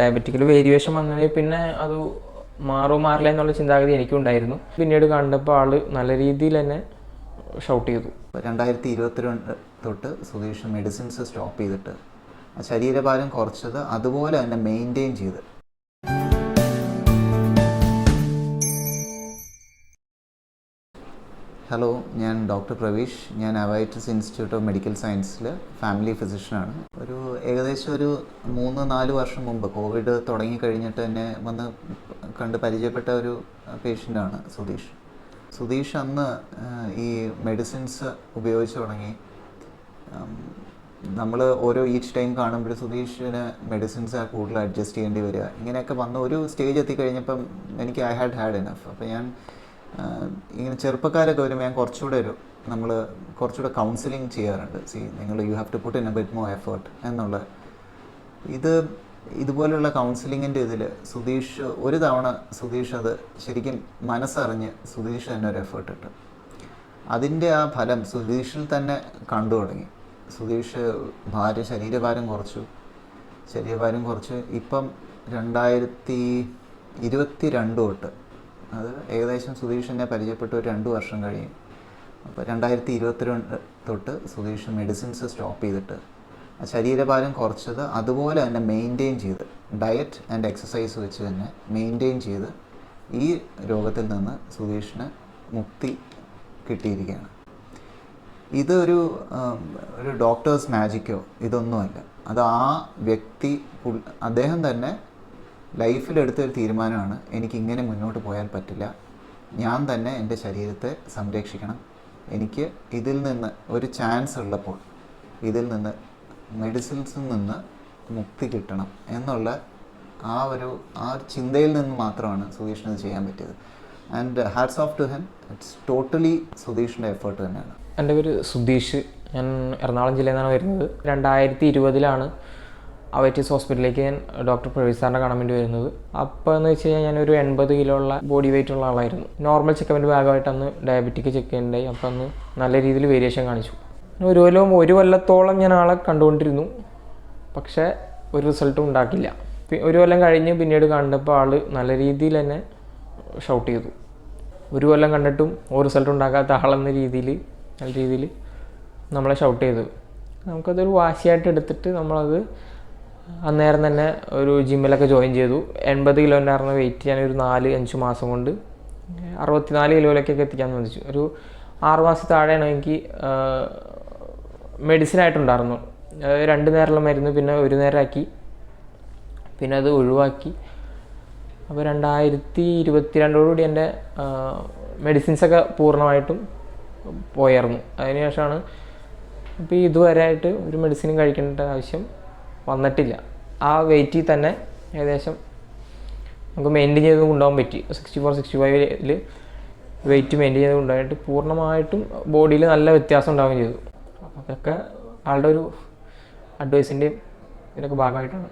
ഡയബറ്റിക്കിൽ variation വന്നതിൽ പിന്നെ അത് മാറോ മാറില്ല എന്നുള്ള ചിന്താഗതി എനിക്കുണ്ടായിരുന്നു. പിന്നീട് കണ്ടപ്പോൾ ആൾ നല്ല രീതിയിൽ തന്നെ ഷൗട്ട് ചെയ്തു. രണ്ടായിരത്തി ഇരുപത്തിരണ്ട് തൊട്ട് സുധീഷ് മെഡിസിൻസ് സ്റ്റോപ്പ് ചെയ്തിട്ട് ശരീരഭാരം കുറച്ചത് അതുപോലെ തന്നെ മെയിന്റെയിൻ ചെയ്ത്. ഹലോ ഞാൻ ഡോക്ടർ പ്രവീഷ്. ഞാൻ അവൈറ്റസ് ഇൻസ്റ്റിറ്റ്യൂട്ട് ഓഫ് മെഡിക്കൽ സയൻസിൽ ഫാമിലി ഫിസിഷ്യനാണ് ഒരു ഏകദേശം ഒരു മൂന്ന് നാല് വർഷം മുമ്പ് കോവിഡ് തുടങ്ങി കഴിഞ്ഞിട്ട് തന്നെ വന്ന് കണ്ട് പരിചയപ്പെട്ട ഒരു പേഷ്യന്റാണ് സുധീഷ്. സുധീഷ് അന്ന് ഈ മെഡിസിൻസ് ഉപയോഗിച്ച് തുടങ്ങി. നമ്മൾ ഓരോ ഈച്ച് ടൈം കാണുമ്പോൾ സുധീഷിന് മെഡിസിൻസ് കൂടുതൽ അഡ്ജസ്റ്റ് ചെയ്യേണ്ടി വരിക. ഇങ്ങനെയൊക്കെ വന്ന ഒരു സ്റ്റേജ് എത്തിക്കഴിഞ്ഞപ്പം എനിക്ക് ഐ ഹാഡ് ഹാഡ് എനഫ് അപ്പോൾ ഞാൻ ഇങ്ങനെ ചെറുപ്പക്കാരൊക്കെ വരുമ്പോൾ ഞാൻ കുറച്ചുകൂടെ ഒരു നമ്മൾ കുറച്ചുകൂടെ കൗൺസിലിംഗ് ചെയ്യാറുണ്ട്. സി നിങ്ങൾ you have to put in a bit more effort എന്നുള്ള. ഇത് ഇതുപോലുള്ള കൗൺസിലിങ്ങിന്റെ ഇതിൽ സുധീഷ് ഒരു തവണ സുധീഷ് അത് ശരിക്കും മനസ്സറിഞ്ഞ് സുധീഷ് തന്നെ ഒരു എഫേർട്ട് ഇട്ടു. അതിന്റെ ആ ഫലം സുധീഷിൽ തന്നെ കണ്ടു തുടങ്ങി. സുധീഷ് ഭാര്യ ശരീരഭാരം കുറച്ചു. ശരീരഭാരം കുറച്ച് ഇപ്പം രണ്ടായിരത്തി ഇരുപത്തി രണ്ട് തൊട്ട് അത് ഏകദേശം സുധീഷിനെ പരിചയപ്പെട്ട് ഒരു രണ്ട് വർഷം കഴിയും അപ്പോൾ രണ്ടായിരത്തി ഇരുപത്തിരണ്ട് തൊട്ട് സുധീഷ് മെഡിസിൻസ് സ്റ്റോപ്പ് ചെയ്തിട്ട് ശരീരഭാരം കുറച്ചത് അതുപോലെ തന്നെ മെയിന്റെയിൻ ചെയ്ത് ഡയറ്റ് ആൻഡ് എക്സസൈസ് വെച്ച് തന്നെ മെയിന്റെയിൻ ചെയ്ത് ഈ രോഗത്തിൽ നിന്ന് സുധീഷിന് മുക്തി കിട്ടിയിരിക്കുകയാണ്. ഇതൊരു ഒരു ഡോക്ടേഴ്സ് മാജിക്കോ ഇതൊന്നുമല്ല. അത് ആ വ്യക്തി അദ്ദേഹം തന്നെ ലൈഫിലെടുത്തൊരു തീരുമാനമാണ് എനിക്കിങ്ങനെ മുന്നോട്ട് പോയാൽ പറ്റില്ല. ഞാൻ തന്നെ എന്റെ ശരീരത്തെ സംരക്ഷിക്കണം. എനിക്ക് ഇതിൽ നിന്ന് ഒരു ചാൻസ് ഉള്ളപ്പോൾ ഇതിൽ നിന്ന് മെഡിസിൻസിൽ നിന്ന് മുക്തി കിട്ടണം എന്നുള്ള ആ ഒരു ആ ഒരു ചിന്തയിൽ നിന്ന് മാത്രമാണ് സുധീഷിന് ഇത് ചെയ്യാൻ പറ്റിയത്. And hats off to him it's totally സുധീഷിന്റെ effort തന്നെയാണ്. എന്റെ പേര് സുധീഷ്. ഞാൻ എറണാകുളം ജില്ലയിൽ നിന്നാണ് വരുന്നത്. രണ്ടായിരത്തി ഇരുപതിലാണ് അവൈറ്റീസ് ഹോസ്പിറ്റലിലേക്ക് ഞാൻ ഡോക്ടർ പ്രവീസ് സാറിനെ കാണാൻ വേണ്ടി വരുന്നത്. അപ്പോൾ എന്ന് വെച്ച് കഴിഞ്ഞാൽ ഞാനൊരു എൺപത് കിലോ ഉള്ള ബോഡി വെയിറ്റ് ഉള്ള ആളായിരുന്നു. നോർമൽ ചെക്കപ്പിന്റെ ഭാഗമായിട്ട് അന്ന് ഡയബറ്റിക് ചെക്ക് ചെയ്യുന്നുണ്ടായി അപ്പോൾ അന്ന് നല്ല രീതിയിൽ വേരിയേഷൻ കാണിച്ചു. ഒരു കൊല്ലം ഒരു കൊല്ലത്തോളം ഞാൻ ആളെ കണ്ടുകൊണ്ടിരുന്നു. പക്ഷേ ഒരു റിസൾട്ടും ഉണ്ടാക്കില്ല ഒരു കൊല്ലം കഴിഞ്ഞ് പിന്നീട് കണ്ടപ്പോൾ ആൾ നല്ല രീതിയിൽ തന്നെ ഷൗട്ട് ചെയ്തു. ഒരു കൊല്ലം കണ്ടിട്ടും ഒരു റിസൾട്ട് ഉണ്ടാക്കാത്ത ആളെന്ന രീതിയിൽ നല്ല രീതിയിൽ നമ്മളെ ഷൗട്ട് ചെയ്തു. നമുക്കതൊരു വാശിയായിട്ട് എടുത്തിട്ട് നമ്മളത് അന്നേരം തന്നെ ഒരു ജിമ്മിലൊക്കെ ജോയിൻ ചെയ്തു. എൺപത് കിലോന്റെ ഉണ്ടായിരുന്ന വെയിറ്റ് ഞാൻ ഒരു നാല് അഞ്ച് മാസം കൊണ്ട് അറുപത്തിനാല് കിലോയിലേക്കൊക്കെ എത്തിക്കാൻ സാധിച്ചു ഒരു ആറ് മാസം താഴെയാണ് എനിക്ക് മെഡിസിൻ ആയിട്ടുണ്ടായിരുന്നു. രണ്ട് നേരമുള്ള മരുന്ന് പിന്നെ ഒരു നേരമാക്കി പിന്നെ അത് ഒഴിവാക്കി. അപ്പോൾ രണ്ടായിരത്തി ഇരുപത്തി രണ്ടോടുകൂടി എന്റെ മെഡിസിൻസൊക്കെ പൂർണമായിട്ടും പോയായിരുന്നു. അതിനുശേഷമാണ് ഇപ്പോൾ ഇതുവരെയായിട്ട് ഒരു മെഡിസിനും കഴിക്കേണ്ട ആവശ്യം വന്നിട്ടില്ല. ആ വെയിറ്റിൽ തന്നെ ഏകദേശം നമുക്ക് മെയിന്റെയിൻ ചെയ്ത് കൊണ്ടുപോകാൻ പറ്റി. സിക്സ്റ്റി ഫോർ സിക്സ്റ്റി ഫൈവിൽ വെയിറ്റ് മെയിന്റെയിൻ ചെയ്ത് കൊണ്ടുപോയിട്ട് പൂർണമായിട്ടും ബോഡിയിൽ നല്ല വ്യത്യാസം ഉണ്ടാവുകയും ചെയ്തു. അപ്പോൾ അതൊക്കെ ആളുടെ ഒരു അഡ്വൈസിന്റെയും ഇതിനൊക്കെ ഭാഗമായിട്ടാണ്.